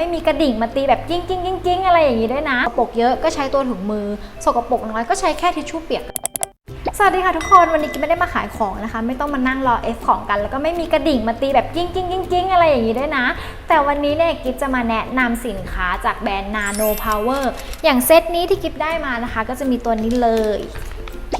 ไม่มีกระดิ่งมาตีแบบกิ้งกิ้งกิ้งกิ้งอะไรอย่างนี้ด้วยนะสกปรกเยอะก็ใช้ตัวถุงมือ สกปรกน้อยก็ใช้แค่ทิชชู่เปียกสวัสดีค่ะทุกคนวันนี้กิ๊ไม่ได้มาขายของนะคะ ไม่ต้องมานั่งรอเอฟของกัน แล้วก็ไม่มีกระดิ่งมาตีแบบกิ้งกิ้งกิ้งกิ้งอะไรอย่างนี้ด้วยนะ แต่วันนี้เนี่ยกิ๊จะมาแนะนำสินค้าจากแบรนด์ Nano Power อย่างเซตนี้ที่กิ๊ได้มานะคะ ก็จะมีตัวนี้เลย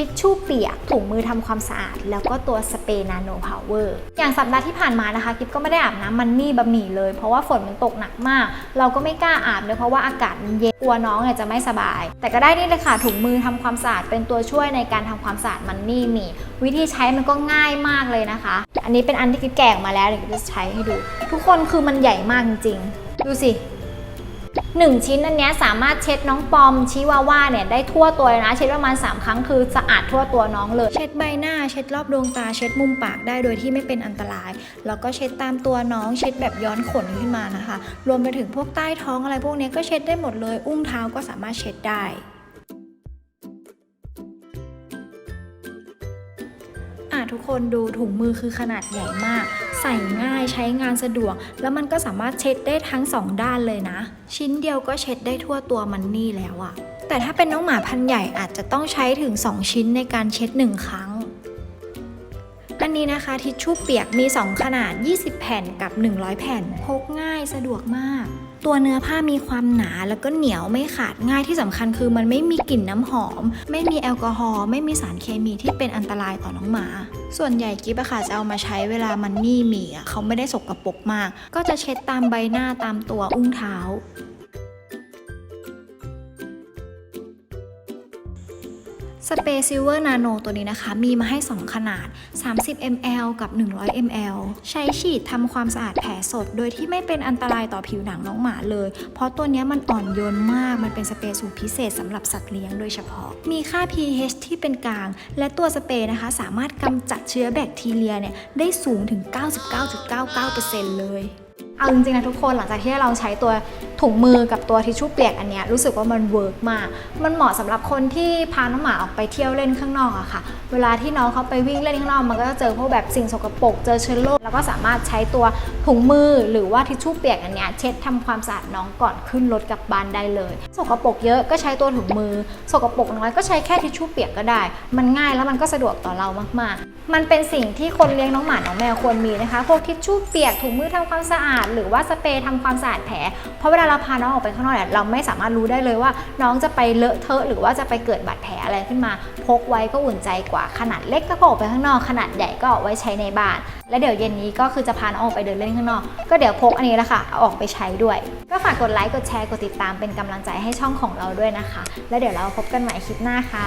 ทิชชู่เปียก ถุงมือทำความสะอาด แล้วก็ตัวสเปรย์ Nano Power อย่างสัปดาห์ที่ผ่านมานะคะกิ๊บก็ไม่ได้อาบน้ำมันนี่บะหมี่เลย เพราะว่าฝนมันตกหนักมาก เราก็ไม่กล้าอาบเลยเพราะว่าอากาศมันเย็นกลัวน้องเนี่ยจะไม่สบาย แต่ก็ได้นี่เลยค่ะถุงมือทำความสะอาดเป็นตัวช่วยในการทำความสะอาดมันนี่นี่วิธีใช้มันก็ง่ายมากเลยนะคะ อันนี้เป็นอันที่กิ๊บแกะมาแล้วเดี๋ยวกิ๊บจะใช้ให้ดู ทุกคนคือมันใหญ่มากจริงๆดูสิ หนึ่งชิ้นอันเนี้ยสามารถเช็ดน้องปอมชิวาว่าเนี่ยได้ทั่วตัวเลยนะ เช็ดประมาณ 3 ครั้งคือสะอาดทั่วตัวน้องเลย เช็ดใบหน้าเช็ดรอบดวงตาเช็ดมุมปากได้โดยที่ไม่เป็นอันตราย แล้วก็เช็ดตามตัวน้องเช็ดแบบย้อนขนขึ้นมานะคะ รวมไปถึงพวกใต้ท้องอะไรพวกเนี้ยก็เช็ดได้หมดเลย อุ้งเท้าก็สามารถเช็ดได้ ทุกคนดูถุงมือคือขนาดใหญ่มาก ใส่ง่ายใช้งานสะดวก แล้วมันก็สามารถเช็ดได้ทั้งสองด้านเลยนะ ชิ้นเดียวก็เช็ดได้ทั่วตัวมันนี่แล้วอะแต่ถ้าเป็นน้องหมาพันใหญ่อาจจะต้องใช้ถึง 2 ชิ้นในการเช็ด 1 ครั้ง นนี้นะคะ ทิชชู่เปียกมี 2 ขนาด 20 แผ่นกับ 100 แผ่น พกง่ายสะดวกมาก ตัวเนื้อผ้ามีความหนาแล้วก็เหนียวไม่ขาดง่ายที่สำคัญคือมันไม่มีกลิ่นน้ำหอม ไม่มีแอลกอฮอล์ไม่มีสารเคมีที่เป็นอันตรายต่อน้องหมา ส่วนใหญ่กิ๊บอะค่ะจะเอามาใช้เวลามันนี่มีอะเขาไม่ได้สกรปรกมาก ก็จะเช็ดตามใบหน้าตามตัวอุ้งเท้า สเปซซิลเวอร์นาโนตัวนี้นะคะ มีมาให้ 2 ขนาด 30 ml กับ 100 ml ใช้ฉีดทำความสะอาดแผลสด โดยที่ไม่เป็นอันตรายต่อผิวหนังน้องหมาเลย เพราะตัวนี้มันอ่อนโยนมาก มันเป็นสเปรย์สูตรพิเศษสำหรับสัตว์เลี้ยงโดยเฉพาะ มีค่า pH ที่เป็นกลาง และตัวสเปรย์นะคะ สามารถกำจัดเชื้อแบคทีเรียเนี่ยได้สูงถึง 99.99%เลย เอาจริงๆนะทุกคนหลังจากที่เราใช้ตัว ถุงมือกับตัวทิชชู่เปียกอันเนี้ยรู้สึกว่ามันเวิร์กมาก มันเหมาะสำหรับคนที่พาน้องหมาออกไปเที่ยวเล่นข้างนอกอะค่ะ เวลาที่น้องเขาไปวิ่งเล่นข้างนอกมันก็จะเจอพวกแบบสิ่งสกปรกเจอเชื้อโรคแล้วก็สามารถใช้ตัวถุงมือหรือว่าทิชชู่เปียกอันเนี้ยเช็ดทำความสะอาดน้องก่อนขึ้นรถกลับบ้านได้เลย สกปรกเยอะก็ใช้ตัวถุงมือ สกปรกน้อยก็ใช้แค่ทิชชู่เปียกก็ได้ มันง่ายแล้วมันก็สะดวกต่อเรามาก ๆ มันเป็นสิ่งที่คนเลี้ยงน้องหมาน้องแมวควรมีนะคะ พวกทิชชู่เปียกถุงมือทำความสะอาด หรือว่าสเปรย์ทำความสะอาดแผลเพราะเวลาเราพาน้องออกไปข้างนอกเนี่ยเราไม่สามารถรู้ได้เลยว่า น้องจะไปเลอะเทอะหรือว่าจะไปเกิดบาดแผลอะไรขึ้นมา พกไว้ก็อุ่นใจกว่าขนาดเล็กก็พกออกไปข้างนอกขนาดใหญ่ก็เอาไว้ใช้ในบ้าน และเดี๋ยวเย็นนี้ก็คือจะพาน้องออกไปเดินเล่นข้างนอก ก็เดี๋ยวพกอันนี้แหละค่ะเอาออกไปใช้ด้วย ก็ฝากกดไลค์กดแชร์กดติดตามเป็นกำลังใจให้ช่องของเราด้วยนะคะ แล้วเดี๋ยวเราพบกันใหม่คลิปหน้าค่ะ